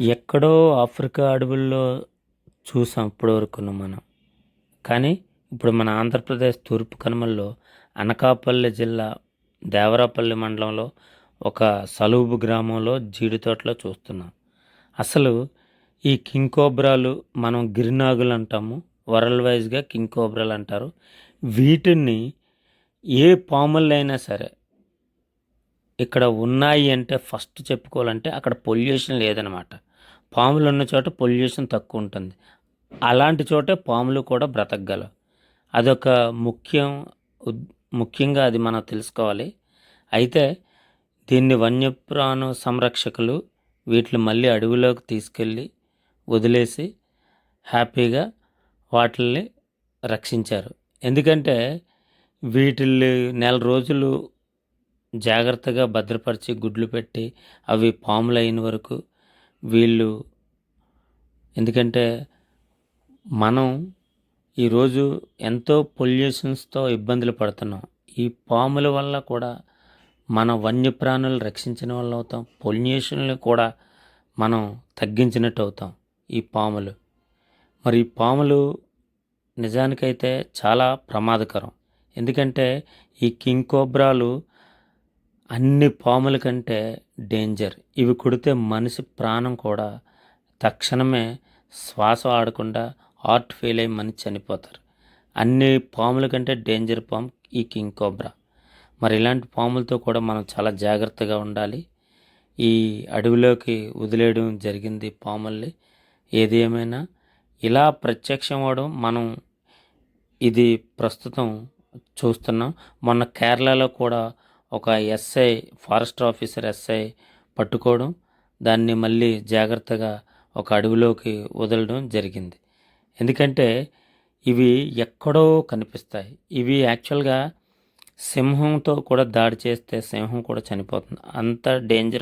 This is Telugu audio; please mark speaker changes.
Speaker 1: ఎక్కడో ఆఫ్రికా అడవుల్లో చూసాం ఇప్పటివరకును మనం. కానీ ఇప్పుడు మన ఆంధ్రప్రదేశ్ తూర్పు కనుమల్లో అనకాపల్లి జిల్లా దేవరాపల్లి మండలంలో ఒక సలుబు గ్రామంలో జీడి తోటలో చూస్తున్నాం. అసలు ఈ కింగ్ కోబ్రాలు మనం గిరినాగులు అంటాము వరల్డ్ వైజ్గా కింగ్ కోబ్రాలు అంటారు. వీటిని ఏ పాములైనా సరే ఇక్కడ ఉన్నాయి అంటే ఫస్ట్ చెప్పుకోవాలంటే అక్కడ పొల్యూషన్ లేదనమాట. పాములు ఉన్న చోట పొల్యూషన్ తక్కువ ఉంటుంది. అలాంటి చోటే పాములు కూడా బ్రతకగలవు. అదొక ముఖ్యం ముఖ్యంగా అది మనం తెలుసుకోవాలి. అయితే దీన్ని వన్యప్రాణ సంరక్షకులు వీటిని మళ్ళీ అడవిలోకి తీసుకెళ్ళి వదిలేసి హ్యాపీగా వాటిల్ని రక్షించారు. ఎందుకంటే వీటిల్ని నెల రోజులు జాగ్రత్తగా భద్రపరిచి గుడ్లు పెట్టి అవి పాములు అయిన వరకు వీళ్ళు. ఎందుకంటే మనం ఈరోజు ఎంతో పొల్యూషన్స్తో ఇబ్బందులు పడుతున్నాం. ఈ పాముల వల్ల కూడా మన వన్యప్రాణులు రక్షించిన వాళ్ళు అవుతాం. పొల్యూషన్లు కూడా మనం తగ్గించినట్టు అవుతాం ఈ పాములు. మరి ఈ పాములు నిజానికైతే చాలా ప్రమాదకరం. ఎందుకంటే ఈ కింగ్ కోబ్రాలు అన్ని పాముల కంటే డేంజర్ ఇవి కుడితే మనిషి ప్రాణం కూడా తక్షణమే శ్వాస ఆడకుండా హార్ట్ ఫెయిల్ అయ్యి మనిషి చనిపోతారు. అన్ని పాముల కంటే డేంజర్ పాము ఈ కింగ్ కోబ్రా మరి ఇలాంటి పాములతో కూడా మనం చాలా జాగ్రత్తగా ఉండాలి. ఈ అడవిలోకి వదిలేయడం జరిగింది పాముల్ని. ఏది ఏమైనా ఇలా ప్రత్యక్షం అవడం మనం ఇది ప్రస్తుతం చూస్తున్నాం. మొన్న కేరళలో కూడా ఒక ఎస్ఐ ఫారెస్ట్ ఆఫీసర్ ఎస్ఐ పట్టుకోవడం దాన్ని మళ్ళీ జాగ్రత్తగా ఒక అడవిలోకి వదలడం జరిగింది. ఎందుకంటే ఇవి ఎక్కడో కనిపిస్తాయి. ఇవి యాక్చువల్గా సింహంతో కూడా దాడి చేస్తే సింహం కూడా చనిపోతుంది. అంత డేంజర్